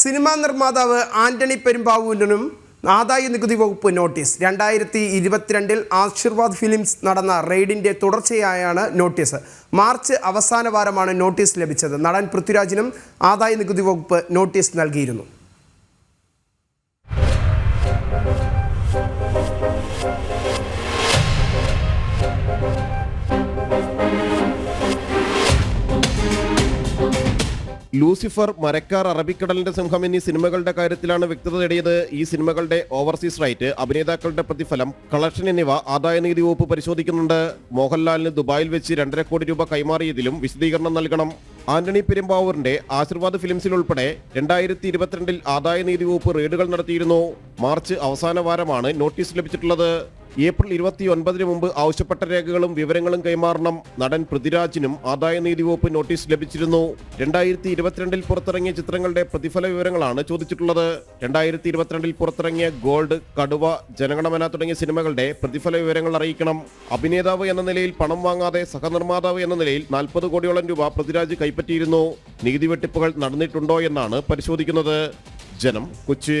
Cinema നിർമ്മാതാവ് ആന്റണി പെരുമ്പാവൂരിനും ആദായ നികുതി വകുപ്പ് നോട്ടീസ്. രണ്ടായിരത്തി ഇരുപത്തിരണ്ടിൽ ആശീർവാദ് ഫിലിംസ് നടന്ന റെയ്ഡിന്റെ തുടർച്ചയായാണ് നോട്ടീസ്. മാർച്ച് അവസാന വാരമാണ് നോട്ടീസ് ലഭിച്ചത്. നടൻ പൃഥ്വിരാജിനും ആദായ നികുതി വകുപ്പ് നോട്ടീസ് നൽകിയിരുന്നു. ലൂസിഫർ മരക്കാർ അറബിക്കടലിന്റെ സിംഹം എന്നീ സിനിമകളുടെ കാര്യത്തിലാണ് വ്യക്തത തേടിയത് ഈ സിനിമകളുടെ ഓവർസീസ് റൈറ്റ് അഭിനേതാക്കളുടെ പ്രതിഫലം കളക്ഷൻ എന്നിവ ആദായ നികുതി വകുപ്പ് പരിശോധിക്കുന്നുണ്ട്. മോഹൻലാലിന് ദുബായിൽ വെച്ച് രണ്ടര കോടി രൂപ കൈമാറിയതിലും വിശദീകരണം നൽകണം. ആന്റണി പെരുമ്പാവൂരിന്റെ ആശീർവാദ് ഫിലിംസിൽ ഉൾപ്പെടെ രണ്ടായിരത്തി ഇരുപത്തിരണ്ടിൽ ആദായ നികുതി വകുപ്പ് റെയ്ഡുകൾ നടത്തിയിരുന്നു. മാർച്ച് അവസാന വാരമാണ് നോട്ടീസ് ലഭിച്ചിട്ടുള്ളത്. ഏപ്രിൽ ഇരുപത്തി ഒൻപതിന് മുമ്പ് ആവശ്യപ്പെട്ട രേഖകളും വിവരങ്ങളും കൈമാറണം. നടൻ പൃഥ്വിരാജിനും ആദായ നികുതി വകുപ്പ് നോട്ടീസ് ലഭിച്ചിരുന്നു. രണ്ടായിരത്തി ഇരുപത്തിരണ്ടിൽ പുറത്തിറങ്ങിയ ചിത്രങ്ങളുടെ പ്രതിഫല വിവരങ്ങളാണ് ചോദിച്ചിട്ടുള്ളത്. രണ്ടായിരത്തി ഇരുപത്തിരണ്ടിൽ പുറത്തിറങ്ങിയ ഗോൾഡ് കടുവ ജനഗണമന തുടങ്ങിയ സിനിമകളുടെ പ്രതിഫല വിവരങ്ങൾ അറിയിക്കണം. അഭിനേതാവ് എന്ന നിലയിൽ പണം വാങ്ങാതെ സഹനിർമ്മാതാവ് എന്ന നിലയിൽ നാൽപ്പത് കോടിയോളം രൂപ പൃഥ്വിരാജ് കൈപ്പറ്റിയിരുന്നു. നികുതി വെട്ടിപ്പുകൾ നടന്നിട്ടുണ്ടോ എന്നാണ് പരിശോധിക്കുന്നത്. ജനം കൊച്ചി.